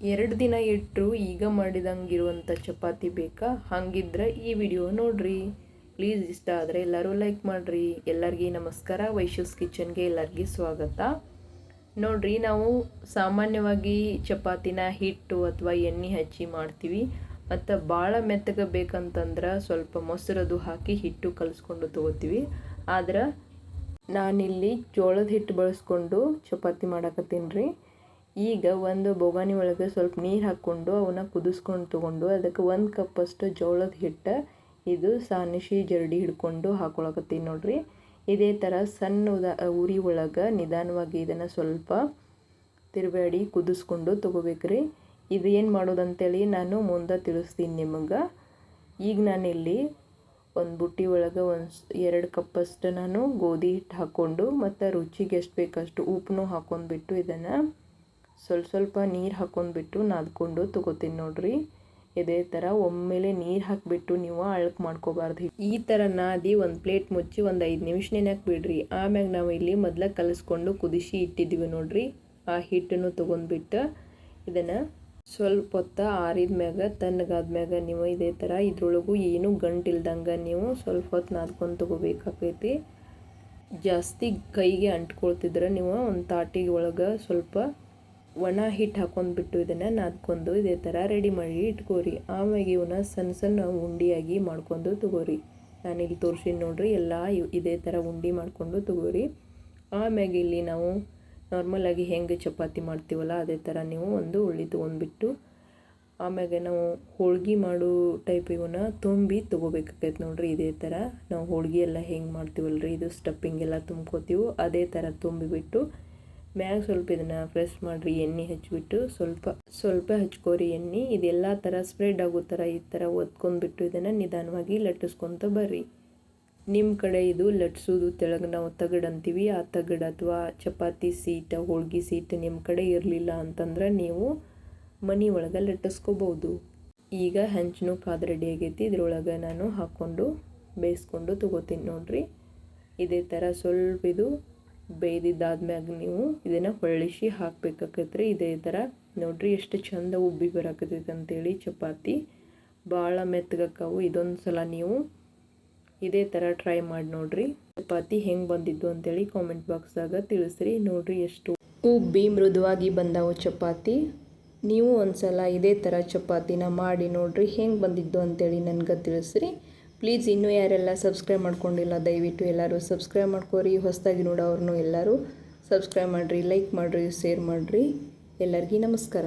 ಎರಡು ದಿನ ಇಟ್ಟರು ಈಗ ಮಾಡಿದಂಗಿರುವಂಥ ಚಪಾತಿ ಬೇಕಾ? ಹಾಗಿದ್ರೆ ಈ ವಿಡಿಯೋ ನೋಡ್ರಿ. ಪ್ಲೀಸ್ ಇಷ್ಟ ಆದರೆ ಎಲ್ಲರೂ ಲೈಕ್ ಮಾಡಿರಿ. ಎಲ್ಲರಿಗೂ ನಮಸ್ಕಾರ. ವೈಶೂಸ್ ಕಿಚನ್ಗೆ ಎಲ್ಲರಿಗೂ ಸ್ವಾಗತ. ನೋಡ್ರಿ, ನಾವು ಸಾಮಾನ್ಯವಾಗಿ ಚಪಾತಿನ ಹಿಟ್ಟು ಅಥವಾ ಎಣ್ಣೆ ಹಚ್ಚಿ ಮಾಡ್ತೀವಿ. ಮತ್ತು ಭಾಳ ಮೆತ್ತಗೆ ಬೇಕಂತಂದ್ರೆ ಸ್ವಲ್ಪ ಮೊಸರದು ಹಾಕಿ ಹಿಟ್ಟು ಕಲಿಸ್ಕೊಂಡು ತೊಗೋತೀವಿ. ಆದ್ರೆ ನಾನಿಲ್ಲಿ ಜೋಳದ ಹಿಟ್ಟು ಬಳಸ್ಕೊಂಡು ಚಪಾತಿ ಮಾಡಕತ್ತೀನಿ ರೀ. ಈಗ ಒಂದು ಬೊಗಾನಿ ಒಳಗೆ ಸ್ವಲ್ಪ ನೀರು ಹಾಕ್ಕೊಂಡು ಅವನ್ನ ಕುದಿಸ್ಕೊಂಡು ತೊಗೊಂಡು ಅದಕ್ಕೆ ಒಂದು ಕಪ್ಪಷ್ಟು ಜೋಳದ ಹಿಟ್ಟು, ಇದು ಸಾನಿಶಿ ಜರಡಿ ಹಿಡ್ಕೊಂಡು ಹಾಕೊಳಕತ್ತೀನಿ ನೋಡ್ರಿ. ಇದೇ ಥರ ಸಣ್ಣ ಉದ, ಉರಿ ಒಳಗೆ ನಿಧಾನವಾಗಿ ಇದನ್ನು ಸ್ವಲ್ಪ ತಿರುಬೇಡಿ ಕುದಿಸ್ಕೊಂಡು ತೊಗೋಬೇಕ್ರಿ. ಇದು ಏನು ಮಾಡೋದಂತೇಳಿ ನಾನು ಮುಂದೆ ತಿಳಿಸ್ತೀನಿ ನಿಮಗೆ. ಈಗ ನಾನಿಲ್ಲಿ ಒಂದು ಬುಟ್ಟಿ ಒಳಗೆ ಒಂದು ಎರಡು ಕಪ್ಪಷ್ಟು ನಾನು ಗೋಧಿ ಹಿಟ್ಟು ಹಾಕ್ಕೊಂಡು ಮತ್ತು ರುಚಿಗೆ ಎಷ್ಟು ಬೇಕಷ್ಟು ಉಪ್ಪನ್ನು ಹಾಕ್ಕೊಂಡ್ಬಿಟ್ಟು ಇದನ್ನು ಸ್ವಲ್ಪ ಸ್ವಲ್ಪ ನೀರು ಹಾಕ್ಕೊಂಡ್ಬಿಟ್ಟು ನಾದ್ಕೊಂಡು ತೊಗೋತೀನಿ ನೋಡ್ರಿ. ಇದೇ ಥರ ಒಮ್ಮೆಲೆ ನೀರು ಹಾಕಿಬಿಟ್ಟು ನೀವು ಅಳಕ್ ಮಾಡ್ಕೋಬಾರ್ದು. ಈ ಥರ ನಾದಿ ಒಂದು ಪ್ಲೇಟ್ ಮುಚ್ಚಿ ಒಂದು ಐದು ನಿಮಿಷ ನೆನಕ್ಕೆ ಬಿಡ್ರಿ. ಆಮ್ಯಾಗ ನಾವು ಇಲ್ಲಿ ಮೊದಲ ಕಲಿಸ್ಕೊಂಡು ಕುದಿಸಿ ಇಟ್ಟಿದ್ದೀವಿ ನೋಡ್ರಿ. ಆ ಹಿಟ್ಟನ್ನು ತೊಗೊಂಡ್ಬಿಟ್ಟು ಇದನ್ನು ಸ್ವಲ್ಪ ಹೊತ್ತ ಆರಿದ ಮ್ಯಾಗ ತಣ್ಣಗಾದ್ಮ್ಯಾಗ ನೀವು ಇದೇ ಥರ ಇದ್ರೊಳಗೂ ಏನೂ ಗಂಟಿಲ್ದಂಗೆ ನೀವು ಸ್ವಲ್ಪ ಹೊತ್ತು ನಾದ್ಕೊಂಡು ತೊಗೋಬೇಕಾಗೈತಿ ಜಾಸ್ತಿ ಕೈಗೆ ಅಂಟ್ಕೊಳ್ತಿದ್ರೆ ನೀವು ಒಂದು ತಾಟಿಗೆ ಒಳಗೆ ಸ್ವಲ್ಪ ಒಣ ಹಿಟ್ಟು ಹಾಕೊಂಡ್ಬಿಟ್ಟು ಇದನ್ನು ನಾದ್ಕೊಂಡು ಇದೇ ಥರ ರೆಡಿ ಮಾಡಿ ಇಟ್ಕೋರಿ. ಆಮ್ಯಾಗೆ ಇವನ್ನ ಸಣ್ಣ ಸಣ್ಣ ಉಂಡಿಯಾಗಿ ಮಾಡ್ಕೊಂಡು ತಗೋರಿ. ನಾನು ಇಲ್ಲಿ ತೋರಿಸಿದ್ದು ನೋಡ್ರಿ, ಎಲ್ಲ ಇದೇ ಥರ ಉಂಡೆ ಮಾಡಿಕೊಂಡು ತಗೋರಿ. ಆಮ್ಯಾಗ ಇಲ್ಲಿ ನಾವು ನಾರ್ಮಲಾಗಿ ಹೆಂಗೆ ಚಪಾತಿ ಮಾಡ್ತೀವಲ್ಲ, ಅದೇ ಥರ ನೀವು ಒಂದು ಉಳ್ಳಿ ತೊಗೊಂಡ್ಬಿಟ್ಟು ಆಮ್ಯಾಗೆ ನಾವು ಹೋಳ್ಗೆ ಮಾಡೋ ಟೈಪ್ ಇವನ್ನ ತುಂಬಿ ತೊಗೋಬೇಕಾಗೈತೆ ನೋಡ್ರಿ. ಇದೇ ಥರ ನಾವು ಹೋಳ್ಗೆ ಎಲ್ಲ ಹೆಂಗೆ ಮಾಡ್ತೀವಲ್ರಿ, ಇದು ಸ್ಟಪ್ಪಿಂಗ್ ಎಲ್ಲ ತುಂಬ್ಕೋತೀವೋ, ಅದೇ ಥರ ತುಂಬಿಬಿಟ್ಟು ಮ್ಯಾಗ ಸ್ವಲ್ಪ ಇದನ್ನು ಫ್ರೆಶ್ ಮಾಡಿರಿ, ಎಣ್ಣೆ ಹಚ್ಚಿಬಿಟ್ಟು ಸ್ವಲ್ಪ ಸ್ವಲ್ಪ ಹಚ್ಕೋರಿ ಎಣ್ಣೆ. ಇದೆಲ್ಲ ಥರ ಸ್ಪ್ರೆಡ್ ಆಗೋ ಥರ ಈ ಥರ ಒತ್ಕೊಂಡ್ಬಿಟ್ಟು ಇದನ್ನು ನಿಧಾನವಾಗಿ ಲಟ್ಟಿಸ್ಕೊತ ಬರ್ರಿ. ನಿಮ್ಮ ಕಡೆ ಇದು ಲಟ್ಸೋದು ತೆಳಗೆ ನಾವು ತಗಡು ಅಂತೀವಿ. ಆ ತಗಡು ಅಥವಾ ಚಪಾತಿ ಸೀಟ, ಹೋಳ್ಗಿ ಸೀಟ್ ನಿಮ್ಮ ಕಡೆ ಇರಲಿಲ್ಲ ಅಂತಂದ್ರೆ ನೀವು ಮನೆ ಒಳಗೆ ಲಟ್ಟಿಸ್ಕೋಬೋದು. ಈಗ ಹೆಂಚನು ಪಾದ ರೆಡಿ ಆಗೈತಿ. ಇದ್ರೊಳಗೆ ನಾನು ಹಾಕ್ಕೊಂಡು ಬೇಯಿಸ್ಕೊಂಡು ತೊಗೋತೀನಿ ನೋಡಿರಿ. ಇದೇ ಥರ ಸ್ವಲ್ಪ ಇದು ಬೇಯ್ದಿದ್ದಾದ್ಮ್ಯಾಗ ನೀವು ಇದನ್ನು ಹೊಳ್ಳಿಸಿ ಹಾಕ್ಬೇಕಾಕೈತ್ರಿ. ಇದೇ ಥರ ನೋಡ್ರಿ ಎಷ್ಟು ಚಂದ ಉಬ್ಬಿ ಬರಾಕತೈತೆ ಅಂತೇಳಿ ಚಪಾತಿ. ಭಾಳ ಮೆತ್ತಗಕ್ಕವು. ಇದೊಂದು ಸಲ ನೀವು ಇದೇ ಥರ ಟ್ರೈ ಮಾಡಿ ನೋಡ್ರಿ. ಚಪಾತಿ ಹೆಂಗೆ ಬಂದಿದ್ದು ಅಂತೇಳಿ ಕಾಮೆಂಟ್ ಬಾಕ್ಸ್ದಾಗ ತಿಳಿಸ್ರಿ. ನೋಡ್ರಿ ಎಷ್ಟು ಉಬ್ಬಿ ಮೃದುವಾಗಿ ಬಂದವು ಚಪಾತಿ. ನೀವು ಒಂದು ಸಲ ಇದೇ ಥರ ಚಪಾತಿನ ಮಾಡಿ ನೋಡ್ರಿ ಹೆಂಗೆ ಬಂದಿದ್ದು ಅಂತೇಳಿ ನನಗೆ ತಿಳಿಸ್ರಿ. ಪ್ಲೀಸ್ ಇನ್ನೂ ಯಾರೆಲ್ಲ ಸಬ್ಸ್ಕ್ರೈಬ್ ಮಾಡ್ಕೊಂಡಿಲ್ಲ, ದಯವಿಟ್ಟು ಎಲ್ಲರೂ ಸಬ್ಸ್ಕ್ರೈಬ್ ಮಾಡ್ಕೋರಿ. ಹೊಸದಾಗಿ ನೋಡೋರ್ನು ಎಲ್ಲರೂ ಸಬ್ಸ್ಕ್ರೈಬ್ ಮಾಡಿರಿ, ಲೈಕ್ ಮಾಡಿರಿ, ಶೇರ್ ಮಾಡಿರಿ. ಎಲ್ಲರಿಗೂ ನಮಸ್ಕಾರ.